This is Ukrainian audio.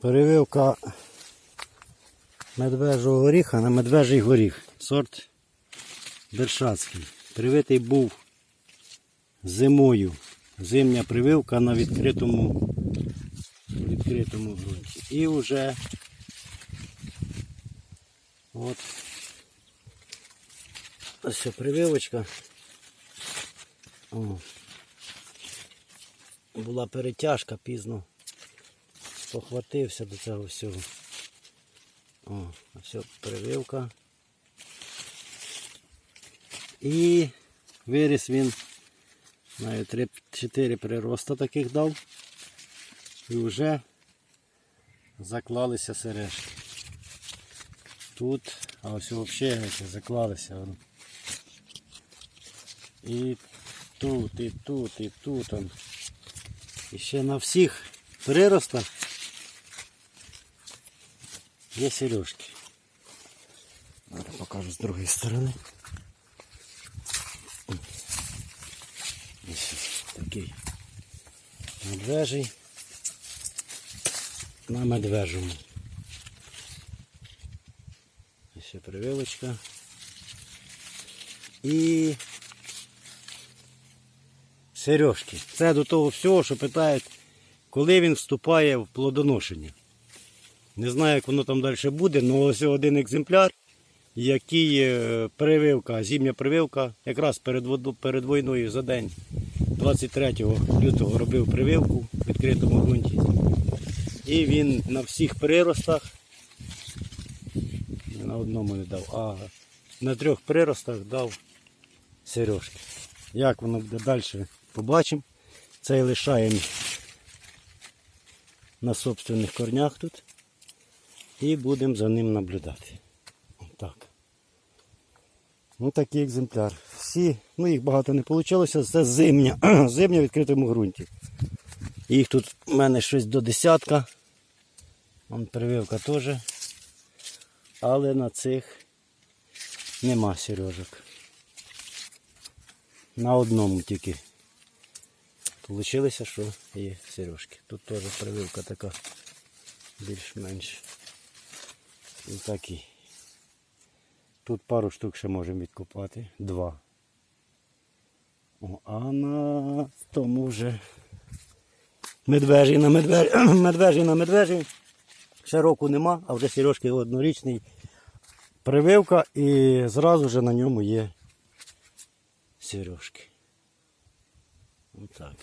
Перевивка медвежого горіха на медвежий горіх. Сорт Бершацький. Привитий був зимою. Зимня прививка на відкритому, відкритому ґрунті. І вже от ось прививочка. О, була перетяжка пізно похватився до цього всього. О, все, прививка. І виріс він. Маю 3-4 прироста таких дав. І вже заклалися сережки. Тут, а ось взагалі заклалися. І тут, і тут, і тут. І ще на всіх приростах є сережки. Зараз покажу з другої сторони. Ось такий медвежий на медвежому. Ось ще прививочка. І сережки. Це до того всього, що питають, коли він вступає в плодоношення. Не знаю, як воно там далі буде, але ось один екземпляр, який е, прививка, зимня прививка, якраз перед, перед війною за день 23 лютого робив прививку в відкритому ґрунті. І він на всіх приростах, на одному не дав, а на трьох приростах дав сережки. Як воно буде далі, побачимо. Цей лишаємо на собственних корнях тут. І будемо за ним наблюдати. Так. Ну такий екземпляр. Всі, ну їх багато не вийшло, це зимня. зимня в відкритому ґрунті. Їх тут в мене щось до десятка. Вон прививка теж. Але на цих нема сережок. На одному тільки. Получилося, що є сережки. Тут теж прививка така більш-менш. І такі. Тут пару штук ще можемо відкопати. Два. О, а на тому вже медвежий на медвежий, медвежий на медвежий. Ще року нема, а вже сережки однорічний. Прививка і зразу вже на ньому є сережки. Отак.